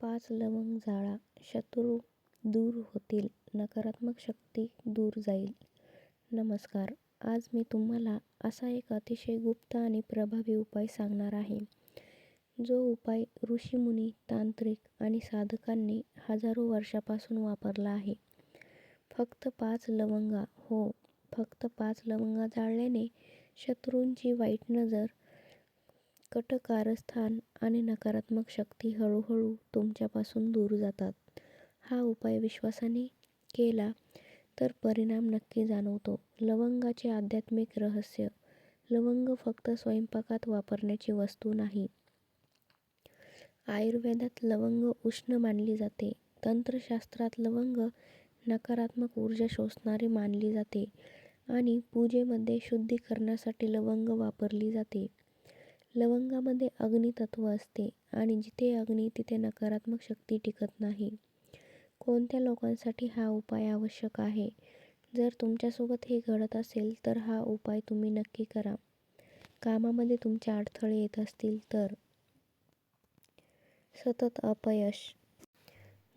पाच लवंग जाळा शत्रू दूर होतील नकारात्मक शक्ती दूर जाईल. नमस्कार आज मी तुम्हाला असा एक अतिशय गुप्त आणि प्रभावी उपाय सांगणार आहे. जो उपाय ऋषीमुनी तांत्रिक आणि साधकांनी हजारो वर्षापासून वापरला आहे. फक्त पाच लवंगा हो फक्त पाच लवंगा जाळल्याने शत्रूंची वाईट नजर कटकारस्थान आणि नकारात्मक शक्ती हळूहळू तुमच्यापासून दूर जातात. हा उपाय विश्वासाने केला तर परिणाम नक्की जाणवतो. लवंगाचे आध्यात्मिक रहस्य. लवंग फक्त स्वयंपाकात वापरण्याची वस्तू नाही. आयुर्वेदात लवंग उष्ण मानली जाते. तंत्रशास्त्रात लवंग नकारात्मक ऊर्जा शोषणारी मानली जाते आणि पूजेमध्ये शुद्धीकरणासाठी लवंग वापरली जाते. लवंगामध्ये अग्नितत्व असते आणि जिथे अग्नी तिथे नकारात्मक शक्ती टिकत नाही. कोणत्या लोकांसाठी हा उपाय आवश्यक आहे? जर तुमच्यासोबत हे घडत असेल तर हा उपाय तुम्ही नक्की करा. कामामध्ये तुमचे अडथळे येत असतील तर. सतत अपयश.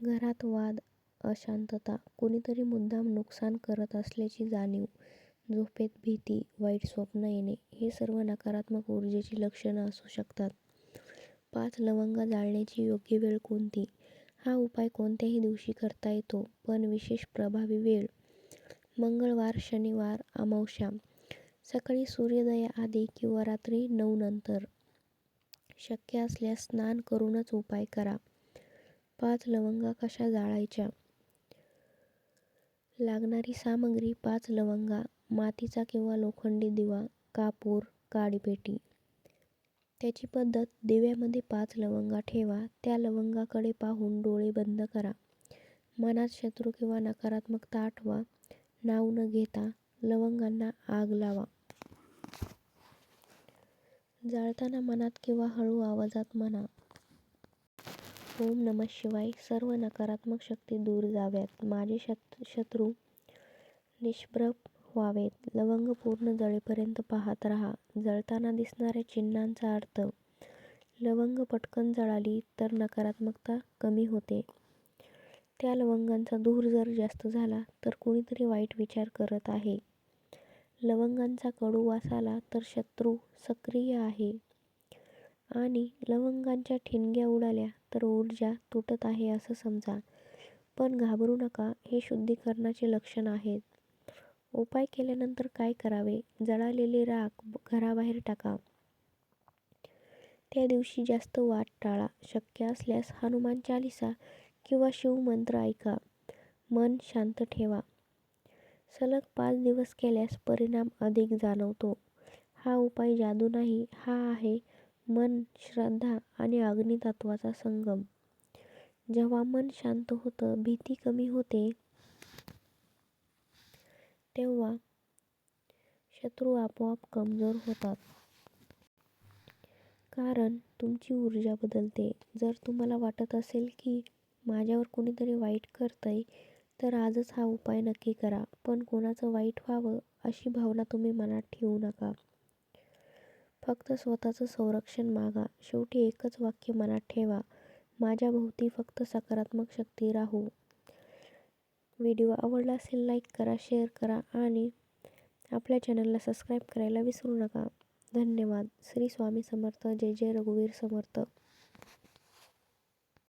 घरात वाद अशांतता. कुणीतरी मुद्दाम नुकसान करत असल्याची जाणीव. झोपेत भीती वाईट स्वप्न येणे हे सर्व नकारात्मक ऊर्जेची लक्षणं असू शकतात. पाच लवंगा जाळण्याची योग्य वेळ कोणती? हा उपाय कोणत्याही दिवशी करता येतो पण विशेष प्रभावी वेळ. मंगळवार शनिवार अमावस्या. सकाळी सूर्योदयाआधी किंवा रात्री नऊ नंतर. शक्य असल्यास स्नान करूनच उपाय करा. पाच लवंगा कशा जाळायच्या? लागणारी सामग्री पाच लवंगा मातीचा किंवा लोखंडी दिवा कापूर काडीपेटी. त्याची पद्धत दिव्यामध्ये पाच लवंगा ठेवा त्या लवंगाकडे पाहून डोळे बंद करा. मनात शत्रू किंवा नकारात्मकता आठवा नाव न घेता लवंगांना आग लावा. जाळताना मनात किंवा हळू आवाजात म्हणा. ओम नमः शिवाय सर्व नकारात्मक शक्ती दूर जाव्यात. माझे शत शत्रू निष्प्रभ व्हावेत. लवंग पूर्ण जळेपर्यंत पाहत राहा. जळताना दिसणाऱ्या चिन्हांचा अर्थ लवंग पटकन जळाली तर नकारात्मकता कमी होते. त्या लवंगांचा धूर जर जास्त झाला तर कुणीतरी वाईट विचार करत आहे. लवंगांचा कडू वास आला तर शत्रू सक्रिय आहे. आणि लवंगांच्या ठिणग्या उडाल्या तर ऊर्जा तुटत आहे असं समजा. पण घाबरू नका हे शुद्धीकरणाचे लक्षण आहेत. उपाय केल्यानंतर काय करावे? जळालेली राख घराबाहेर टाका. त्या दिवशी जास्त वाद टाळा. शक्य असल्यास हनुमान चालिसा किंवा शिवमंत्र ऐका. मन शांत ठेवा. सलग पाच दिवस केल्यास परिणाम अधिक जाणवतो. हा उपाय जादू नाही हा आहे मन श्रद्धा आणि अग्नितत्वाचा संगम. जेव्हा मन शांत होतं भीती कमी होते तेव्हा शत्रू आपोआप कमजोर होतात. कारण तुमची ऊर्जा बदलते. जर तुम्हाला वाटत असेल की माझ्यावर कुणीतरी वाईट करतंय तर आजच हा उपाय नक्की करा. पण कोणाचं वाईट व्हावं अशी भावना तुम्ही मनात ठेवू नका. फक्त स्वतःचं संरक्षण मागा. शेवटी एकच वाक्य मनात ठेवा. माझ्याभोवती फक्त सकारात्मक शक्ती राहू. व्हिडिओ आवडला असेल लाईक करा शेअर करा आणि आपल्या चॅनलला सबस्क्राईब करायला विसरू नका. धन्यवाद. श्री स्वामी समर्थ. जय जय रघुवीर समर्थ.